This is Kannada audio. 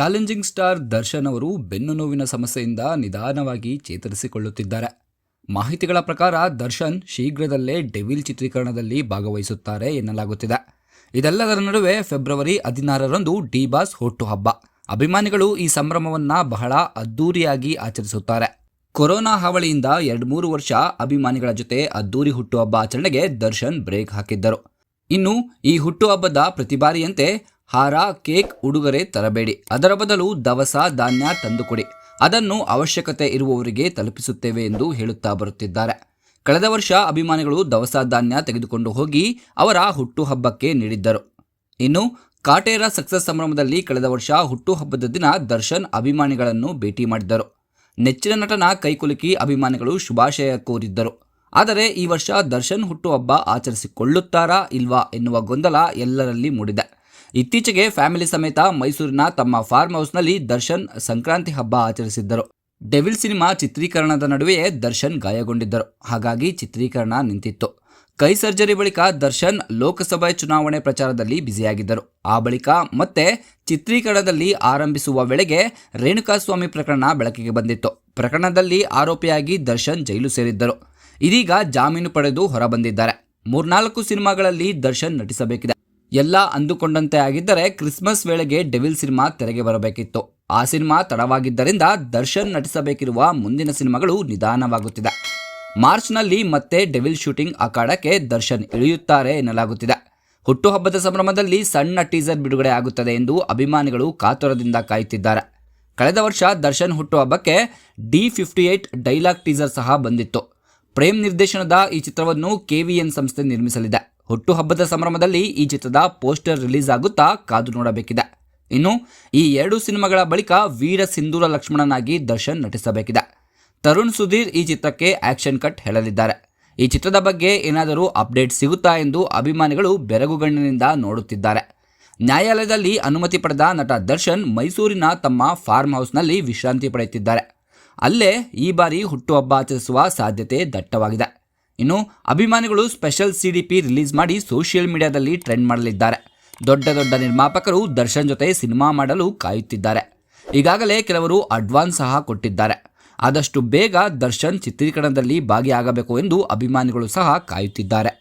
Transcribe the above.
ಚಾಲೆಂಜಿಂಗ್ ಸ್ಟಾರ್ ದರ್ಶನ್ ಅವರು ಬೆನ್ನು ನೋವಿನ ಸಮಸ್ಯೆಯಿಂದ ನಿಧಾನವಾಗಿ ಚೇತರಿಸಿಕೊಳ್ಳುತ್ತಿದ್ದಾರೆ. ಮಾಹಿತಿಗಳ ಪ್ರಕಾರ ದರ್ಶನ್ ಶೀಘ್ರದಲ್ಲೇ ಡೆವಿಲ್ ಚಿತ್ರೀಕರಣದಲ್ಲಿ ಭಾಗವಹಿಸುತ್ತಾರೆ ಎನ್ನಲಾಗುತ್ತಿದೆ. ಇದೆಲ್ಲದರ ನಡುವೆ ಫೆಬ್ರವರಿ ಹದಿನಾರರಂದು ಡಿ ಬಾಸ್ ಹುಟ್ಟುಹಬ್ಬ. ಅಭಿಮಾನಿಗಳು ಈ ಸಂಭ್ರಮವನ್ನ ಬಹಳ ಅದ್ದೂರಿಯಾಗಿ ಆಚರಿಸುತ್ತಾರೆ. ಕೊರೋನಾ ಹಾವಳಿಯಿಂದ ಎರಡು ಮೂರು ವರ್ಷ ಅಭಿಮಾನಿಗಳ ಜೊತೆ ಅದ್ದೂರಿ ಹುಟ್ಟುಹಬ್ಬ ಆಚರಣೆಗೆ ದರ್ಶನ್ ಬ್ರೇಕ್ ಹಾಕಿದ್ದರು. ಇನ್ನು ಈ ಹುಟ್ಟುಹಬ್ಬದ ಪ್ರತಿ ಬಾರಿಯಂತೆ ಹಾರ, ಕೇಕ್, ಉಡುಗೊರೆ ತರಬೇಡಿ. ಅದರ ಬದಲು ದವಸ, ಧಾನ್ಯ ತಂದುಕೊಡಿ. ಅದನ್ನು ಅವಶ್ಯಕತೆ ಇರುವವರಿಗೆ ತಲುಪಿಸುತ್ತೇವೆ ಎಂದು ಹೇಳುತ್ತಾ ಬರುತ್ತಿದ್ದಾರೆ. ಕಳೆದ ವರ್ಷ ಅಭಿಮಾನಿಗಳು ದವಸ, ಧಾನ್ಯ ತೆಗೆದುಕೊಂಡು ಹೋಗಿ ಅವರ ಹುಟ್ಟುಹಬ್ಬಕ್ಕೆ ನೀಡಿದ್ದರು. ಇನ್ನು, ಕಾಟೇರ ಸಕ್ಸಸ್ ಸಂಭ್ರಮದಲ್ಲಿ ಕಳೆದ ವರ್ಷ ಹುಟ್ಟುಹಬ್ಬದ ದಿನ ದರ್ಶನ್ ಅಭಿಮಾನಿಗಳನ್ನು ಭೇಟಿ ಮಾಡಿದ್ದರು. ನೆಚ್ಚಿನ ನಟನ ಕೈಕುಲುಕಿ ಅಭಿಮಾನಿಗಳು ಶುಭಾಶಯ ಕೋರಿದ್ದರು. ಆದರೆ ಈ ವರ್ಷ ದರ್ಶನ್ ಹುಟ್ಟುಹಬ್ಬ ಆಚರಿಸಿಕೊಳ್ಳುತ್ತಾರಾ ಇಲ್ವಾ ಎನ್ನುವ ಗೊಂದಲ ಎಲ್ಲರಲ್ಲಿ ಮೂಡಿದೆ. ಇತ್ತೀಚೆಗೆ ಫ್ಯಾಮಿಲಿ ಸಮೇತ ಮೈಸೂರಿನ ತಮ್ಮ ಫಾರ್ಮ್ ಹೌಸ್ನಲ್ಲಿ ದರ್ಶನ್ ಸಂಕ್ರಾಂತಿ ಹಬ್ಬ ಆಚರಿಸಿದ್ದರು. ಡೆವಿಲ್ ಸಿನಿಮಾ ಚಿತ್ರೀಕರಣದ ನಡುವೆಯೇ ದರ್ಶನ್ ಗಾಯಗೊಂಡಿದ್ದರು. ಹಾಗಾಗಿ ಚಿತ್ರೀಕರಣ ನಿಂತಿತ್ತು. ಕೈ ಸರ್ಜರಿ ಬಳಿಕ ದರ್ಶನ್ ಲೋಕಸಭೆ ಚುನಾವಣೆ ಪ್ರಚಾರದಲ್ಲಿ ಬ್ಯುಸಿಯಾಗಿದ್ದರು. ಆ ಬಳಿಕ ಮತ್ತೆ ಚಿತ್ರೀಕರಣದಲ್ಲಿ ಆರಂಭಿಸುವ ವೇಳೆಗೆ ರೇಣುಕಾಸ್ವಾಮಿ ಪ್ರಕರಣ ಬೆಳಕಿಗೆ ಬಂದಿತ್ತು. ಪ್ರಕರಣದಲ್ಲಿ ಆರೋಪಿಯಾಗಿ ದರ್ಶನ್ ಜೈಲು ಸೇರಿದ್ದರು. ಇದೀಗ ಜಾಮೀನು ಪಡೆದು ಹೊರಬಂದಿದ್ದಾರೆ. ಮೂರ್ನಾಲ್ಕು ಸಿನಿಮಾಗಳಲ್ಲಿ ದರ್ಶನ್ ನಟಿಸಬೇಕಿದೆ. ಎಲ್ಲ ಅಂದುಕೊಂಡಂತೆ ಆಗಿದ್ದರೆ ಕ್ರಿಸ್ಮಸ್ ವೇಳೆಗೆ ಡೆವಿಲ್ ಸಿನಿಮಾ ತೆರೆಗೆ ಬರಬೇಕಿತ್ತು. ಆ ಸಿನಿಮಾ ತಡವಾಗಿದ್ದರಿಂದ ದರ್ಶನ್ ನಟಿಸಬೇಕಿರುವ ಮುಂದಿನ ಸಿನಿಮಾಗಳು ನಿಧಾನವಾಗುತ್ತಿದೆ. ಮಾರ್ಚ್ನಲ್ಲಿ ಮತ್ತೆ ಡೆವಿಲ್ ಶೂಟಿಂಗ್ ಅಖಾಡಕ್ಕೆ ದರ್ಶನ್ ಇಳಿಯುತ್ತಾರೆ ಎನ್ನಲಾಗುತ್ತಿದೆ. ಹುಟ್ಟುಹಬ್ಬದ ಸಂಭ್ರಮದಲ್ಲಿ ಸಣ್ಣ ಟೀಸರ್ ಬಿಡುಗಡೆ ಆಗುತ್ತದೆ ಎಂದು ಅಭಿಮಾನಿಗಳು ಕಾತುರದಿಂದ ಕಾಯುತ್ತಿದ್ದಾರೆ. ಕಳೆದ ವರ್ಷ Darshan ಹುಟ್ಟುಹಬ್ಬಕ್ಕೆ D fifty eight dialogue teaser ಸಹ ಬಂದಿತ್ತು. ಪ್ರೇಮ್ ನಿರ್ದೇಶನದ ಈ ಚಿತ್ರವನ್ನು ಕೆವಿಎನ್ ಸಂಸ್ಥೆ ನಿರ್ಮಿಸಲಿದೆ. ಹುಟ್ಟುಹಬ್ಬದ ಸಂಭ್ರಮದಲ್ಲಿ ಈ ಚಿತ್ರದ ಪೋಸ್ಟರ್ ರಿಲೀಸ್ ಆಗುತ್ತಾ ಕಾದು ನೋಡಬೇಕಿದೆ. ಇನ್ನು ಈ ಎರಡು ಸಿನಿಮಾಗಳ ಬಳಿಕ ವೀರ ಸಿಂಧೂರ ಲಕ್ಷ್ಮಣನಾಗಿ ದರ್ಶನ್ ನಟಿಸಬೇಕಿದೆ. ತರುಣ್ ಸುಧೀರ್ ಈ ಚಿತ್ರಕ್ಕೆ ಆಕ್ಷನ್ ಕಟ್ ಹೇಳಲಿದ್ದಾರೆ. ಈ ಚಿತ್ರದ ಬಗ್ಗೆ ಏನಾದರೂ ಅಪ್ಡೇಟ್ ಸಿಗುತ್ತಾ ಎಂದು ಅಭಿಮಾನಿಗಳು ಬೆರಗುಗಣ್ಣಿನಿಂದ ನೋಡುತ್ತಿದ್ದಾರೆ. ನ್ಯಾಯಾಲಯದಲ್ಲಿ ಅನುಮತಿ ಪಡೆದ ನಟ ದರ್ಶನ್ ಮೈಸೂರಿನ ತಮ್ಮ ಫಾರ್ಮ್ ಹೌಸ್ನಲ್ಲಿ ವಿಶ್ರಾಂತಿ ಪಡೆಯುತ್ತಿದ್ದಾರೆ. ಅಲ್ಲೇ ಈ ಬಾರಿ ಹುಟ್ಟುಹಬ್ಬ ಆಚರಿಸುವ ಸಾಧ್ಯತೆ ದಟ್ಟವಾಗಿದೆ. ಇನ್ನು ಅಭಿಮಾನಿಗಳು special C D P release ಮಾಡಿ ಸೋಷಿಯಲ್ ಮೀಡಿಯಾದಲ್ಲಿ ಟ್ರೆಂಡ್ ಮಾಡಲಿದ್ದಾರೆ. ದೊಡ್ಡ ದೊಡ್ಡ ನಿರ್ಮಾಪಕರು ದರ್ಶನ್ ಜೊತೆ ಸಿನಿಮಾ ಮಾಡಲು ಕಾಯುತ್ತಿದ್ದಾರೆ. ಈಗಾಗಲೇ ಕೆಲವರು ಅಡ್ವಾನ್ಸ್ ಸಹ ಕೊಟ್ಟಿದ್ದಾರೆ. ಆದಷ್ಟು ಬೇಗ ದರ್ಶನ್ ಚಿತ್ರೀಕರಣದಲ್ಲಿ ಭಾಗಿಯಾಗಬೇಕು ಎಂದು ಅಭಿಮಾನಿಗಳು ಸಹ ಕಾಯುತ್ತಿದ್ದಾರೆ.